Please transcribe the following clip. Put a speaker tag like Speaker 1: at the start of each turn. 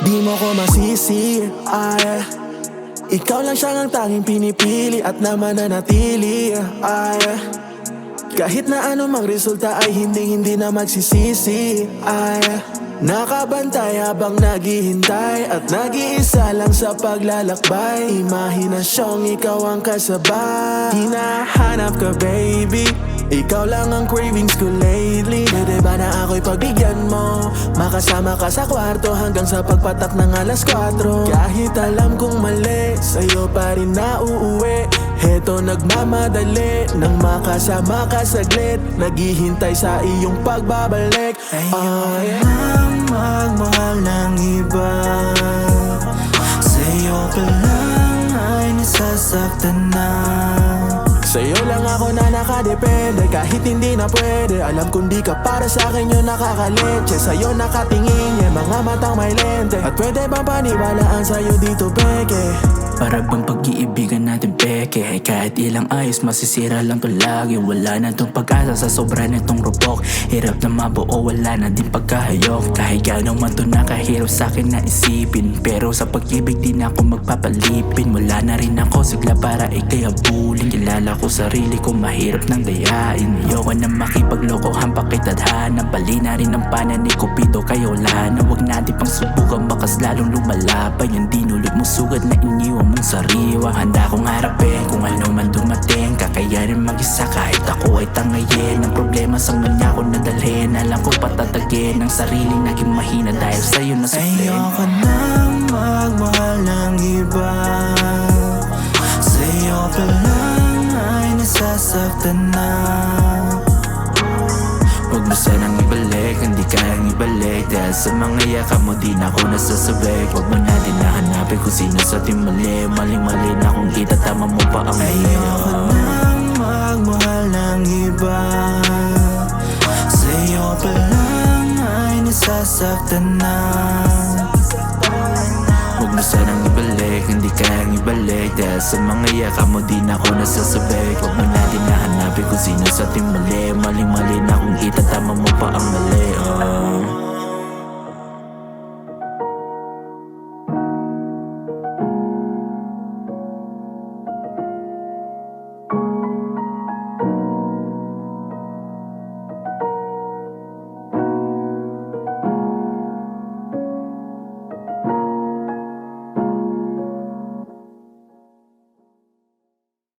Speaker 1: Di mo ko masisi ay Ikaw lang siyang ang tanging pinipili At naman nanatili ay Kahit na ano mang resulta ay hindi hindi na magsisisi. Ay Nakabantay habang naghihintay At nag-iisa lang sa paglalakbay. Imahinasyong ikaw ang kasabay. Hinahanap ka baby. Ikaw lang ang cravings ko lately. Pwede ba na ako'y pagbigyan mo? Makasama ka sa kwarto hanggang sa pagpatak ng alas 4 Kahit alam kong mali Sa'yo pa rin na uuwi Heto nagmamadali Nang makasama ka saglit Naghihintay sa iyong pagbabalik. Ay,
Speaker 2: nang magmahal ng iba. Sa'yo ka lang ay nasasaktan na.
Speaker 1: Sa'yo lang ako na nakadepende Kahit hindi na pwede. Alam kong di ka para sa akin yung nakakaletche Sa'yo nakatingin yung mga matang may lente. At pwede bang paniwalaan sa'yo dito beke
Speaker 2: Para bang pag-iibigan natin peke. Kahit ilang ayos masisira lang to lagi. Wala na tong pag-asa sa sobra nitong rupok Hirap na mabuo wala na din pagkahayok. Kahit gano'n man to nakahirap sa akin na isipin Pero sa pag-ibig di na ako magpapalipin. Wala na rin ako sigla para ikay habulin. Kilala ko sarili ko mahirap nang dayain Ayoko na makipaglokohan pakitadhana Bali na rin ang pana ni Cupido. Kaya wala na wag natin pang subukan. Bakas lalong lumalabay Yung dinulot mo sugat na iniwan mong sariwa Handa kong harapin kung ano man dumating. Kakayanin mag-isa kahit ako ay tangayin. Ang problema sa kanya ko nadalhin Alam ko patatagin ang sarili naging mahina Dahil sa'yo na Ayoko nang magmahal ng iba. Sa'yo pa lang ay nasasaktan na sanang ibalik, hindi kayang ibalik. Dahil sa mga yaka mo di na ako nasasabik. Huwag mo na din nahanapin kung sino sa ating mali. Maling-mali na kung kita tama mo pa ang mali Ayoko nang magmahal ng iba. Sa'yo pa lang ay nasasaktan na ibalik, hindi kayang ibalik Dahil sa mga yaka mo di na ako nasasabik Huwag mo na din nahanapin kung sino sa ating mali. Maling-mali na kung itatama mo pa ang mali